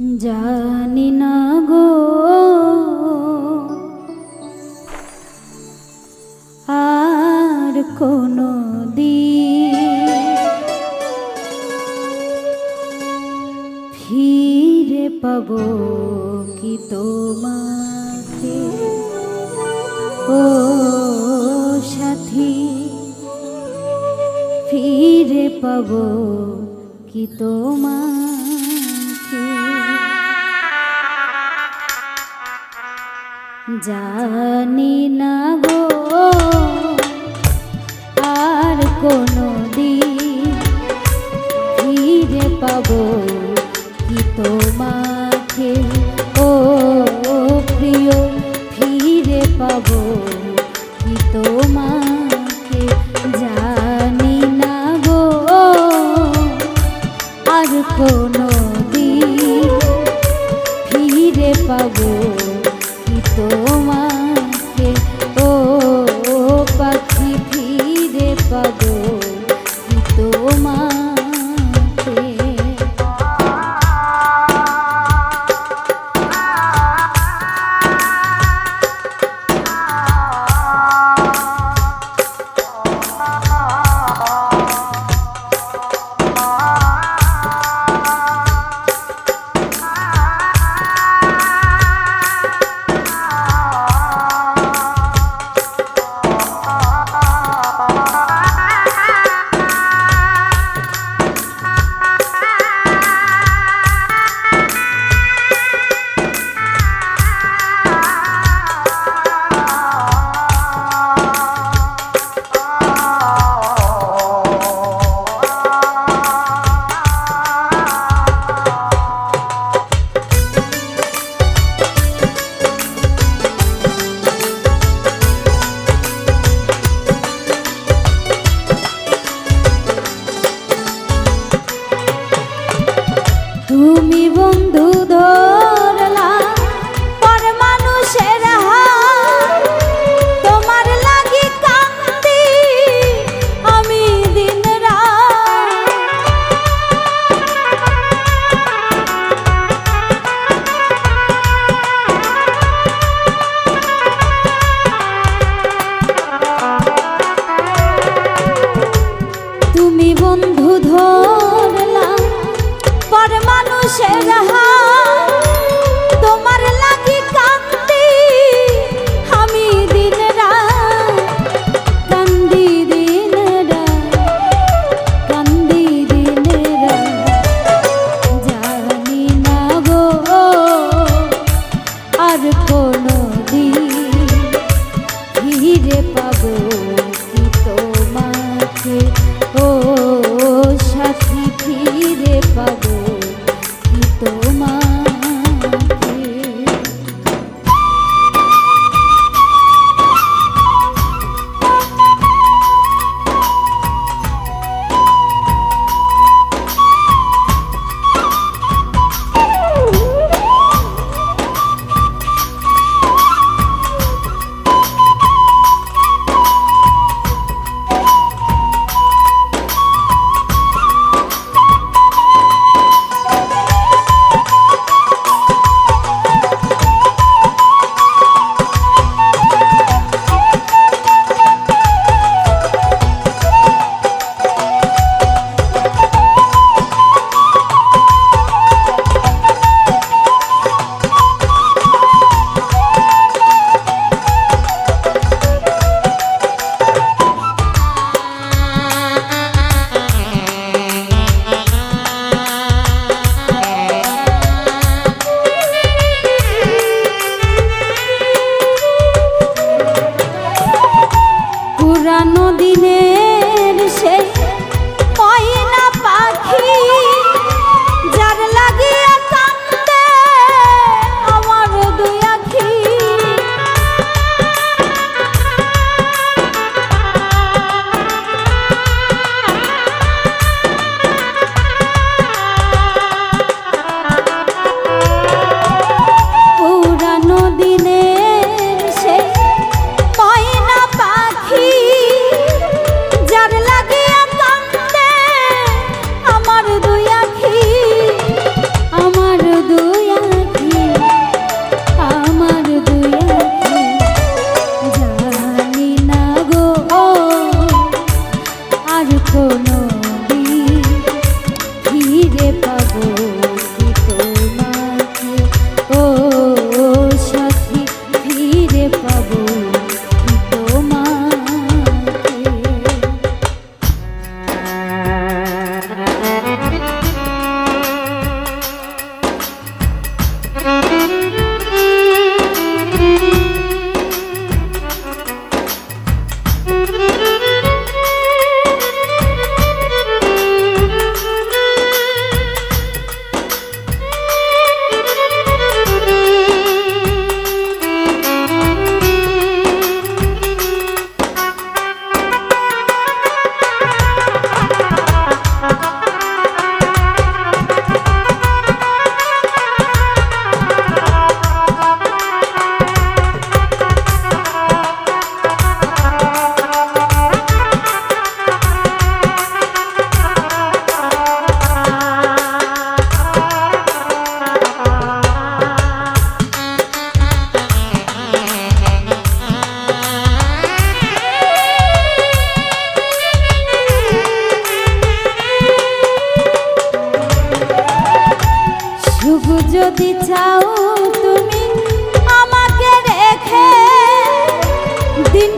জানি না গো। আর কোনো ফিরে পাবো কি তোমাকে? ও সাথী, ফিরে পাবো কি তোমাকে? জানি না গো, আর কোনো দিন ফিরে পাবো কি তোমাকে। ও প্রিয়, ফিরে পাবো কি তোমাকে। জানি না গো, আর কোনো দিন ফিরে পাবো তুমি বন্ধু সুখ যদি চাও তুমি আমাকে রেখে দিন